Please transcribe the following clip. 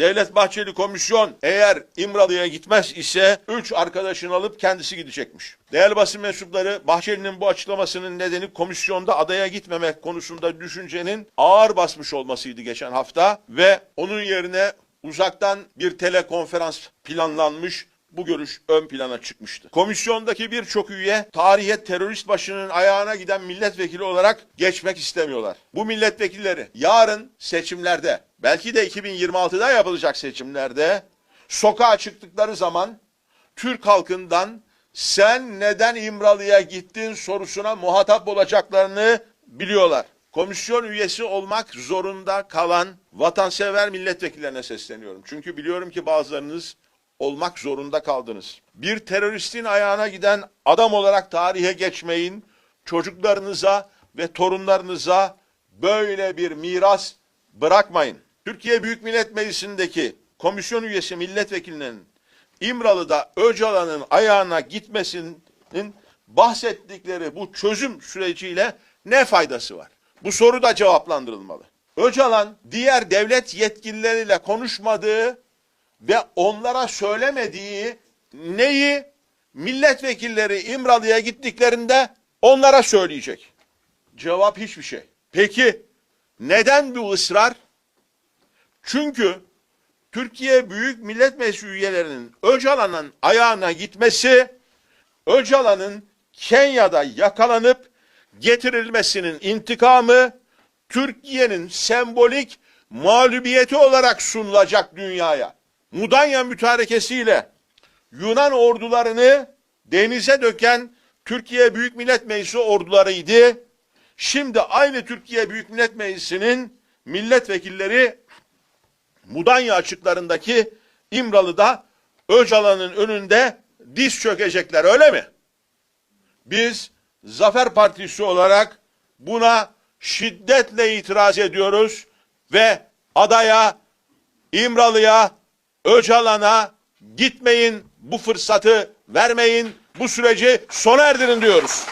Devlet Bahçeli komisyon eğer İmralı'ya gitmez ise 3 arkadaşını alıp kendisi gidecekmiş. Değerli basın mensupları Bahçeli'nin bu açıklamasının nedeni komisyonda adaya gitmemek konusunda düşüncenin ağır basmış olmasıydı geçen hafta ve onun yerine uzaktan bir telekonferans planlanmış bu görüş ön plana çıkmıştı. Komisyondaki birçok üye tarihe terörist başının ayağına giden milletvekili olarak geçmek istemiyorlar. Bu milletvekilleri yarın seçimlerde belki de 2026'da yapılacak seçimlerde sokağa çıktıkları zaman Türk halkından sen neden İmralı'ya gittin sorusuna muhatap olacaklarını biliyorlar. Komisyon üyesi olmak zorunda kalan vatansever milletvekillerine sesleniyorum. Çünkü biliyorum ki bazılarınız olmak zorunda kaldınız. Bir teröristin ayağına giden adam olarak tarihe geçmeyin. Çocuklarınıza ve torunlarınıza böyle bir miras bırakmayın. Türkiye Büyük Millet Meclisi'ndeki komisyon üyesi milletvekilinin İmralı'da Öcalan'ın ayağına gitmesinin bahsettikleri bu çözüm süreciyle ne faydası var? Bu soru da cevaplandırılmalı. Öcalan diğer devlet yetkilileriyle konuşmadığı ve onlara söylemediği neyi milletvekilleri İmralı'ya gittiklerinde onlara söyleyecek. Cevap hiçbir şey. Peki neden bu ısrar? Çünkü Türkiye Büyük Millet Meclisi üyelerinin Öcalan'ın ayağına gitmesi Öcalan'ın Kenya'da yakalanıp getirilmesinin intikamı Türkiye'nin sembolik mağlubiyeti olarak sunulacak dünyaya. Mudanya mütarekesiyle Yunan ordularını denize döken Türkiye Büyük Millet Meclisi ordularıydı. Şimdi aynı Türkiye Büyük Millet Meclisi'nin milletvekilleri Mudanya açıklarındaki İmralı'da Öcalan'ın önünde diz çökecekler öyle mi? Biz Zafer Partisi olarak buna şiddetle itiraz ediyoruz ve adaya, İmralı'ya, Öcalan'a gitmeyin, bu fırsatı vermeyin, bu süreci sona erdirin diyoruz.